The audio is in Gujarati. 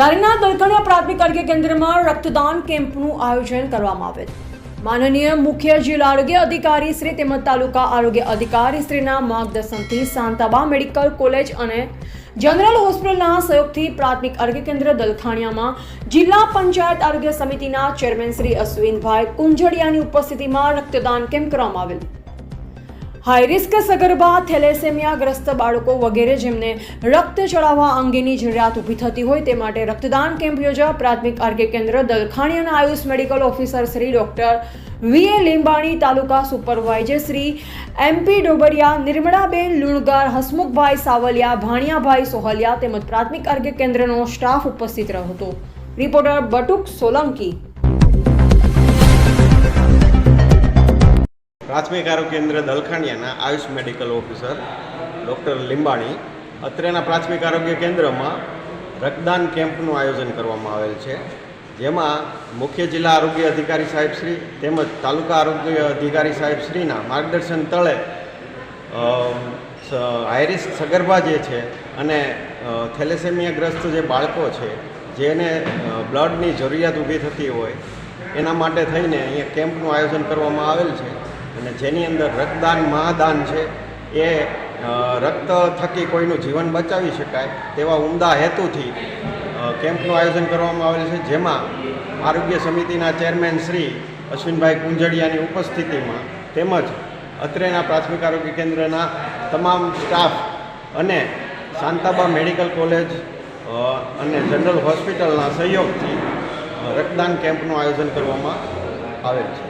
ધારીના દલકણિયા પ્રાથમિક આરોગ્ય કેન્દ્રમાં રક્તદાન કેમ્પનું આયોજન કરવામાં આવેલ માનનીય મુખ્ય જિલ્લા આરોગ્ય અધિકારી શ્રી તેમજ તાલુકા આરોગ્ય અધિકારી શ્રીના માર્ગદર્શનથી સાંતાબા મેડિકલ કોલેજ અને જનરલ હોસ્પિટલના સહયોગથી પ્રાથમિક આરોગ્ય કેન્દ્ર દલખાણિયામાં જિલ્લા પંચાયત આરોગ્ય સમિતિના ચેરમેન શ્રી અશ્વિનભાઈ કુંજડિયાની ઉપસ્થિતિમાં રક્તદાન કેમ્પ કરવામાં આવેલ. હાઈ રિસ્ક સગર્ભા થેલેસેમિયા ગ્રસ્ત બાળકો વગેરે જેમને રક્ત ચડાવવા અંગેની જરૂરિયાત ઊભી થતી હોય તે માટે રક્તદાન કેમ્પ યોજવા પ્રાથમિક આરોગ્ય કેન્દ્ર દલખાણીયાના Ayush medical officer Shri doctor V A Limbani, taluka supervisor Shri MP Dobariya, Nirmalaben Lungar, Hasmukhbhai Savaliya, Bhaniyabhai Sohaliya તેમજ પ્રાથમિક આરોગ્ય કેન્દ્રનો સ્ટાફ ઉપસ્થિત રહ્યો હતો. રિપોર્ટર બટુક સોલંકી. પ્રાથમિક આરોગ્ય કેન્દ્ર દલખાણિયાના Ayush medical officer doctor Limbani. અત્રેના પ્રાથમિક આરોગ્ય કેન્દ્રમાં રક્તદાન કેમ્પનું આયોજન કરવામાં આવેલ છે. જેમાં મુખ્ય જિલ્લા આરોગ્ય અધિકારી સાહેબશ્રી તેમજ તાલુકા આરોગ્ય અધિકારી સાહેબ શ્રીના માર્ગદર્શન તળે હાઈરિસ્ક સગર્ભા જે છે અને થેલેસેમિયાગ્રસ્ત જે બાળકો છે, જેને બ્લડની જરૂરિયાત ઊભી થતી હોય, એના માટે થઈને અહીંયા કેમ્પનું આયોજન કરવામાં આવેલ છે. અને જેની અંદર રક્તદાન, મહાદાન છે, એ રક્ત થકી કોઈનું જીવન બચાવી શકાય તેવા ઉમદા હેતુથી કેમ્પનું આયોજન કરવામાં આવેલ છે, જેમાં આરોગ્ય સમિતિના ચેરમેન શ્રી અશ્વિનભાઈ કુંજડિયાની ઉપસ્થિતિમાં તેમજ અત્રેના પ્રાથમિક આરોગ્ય કેન્દ્રના તમામ સ્ટાફ અને શાંતાબા મેડિકલ કોલેજ અને જનરલ હોસ્પિટલના સહયોગથી રક્તદાન કેમ્પનું આયોજન કરવામાં આવેલ છે.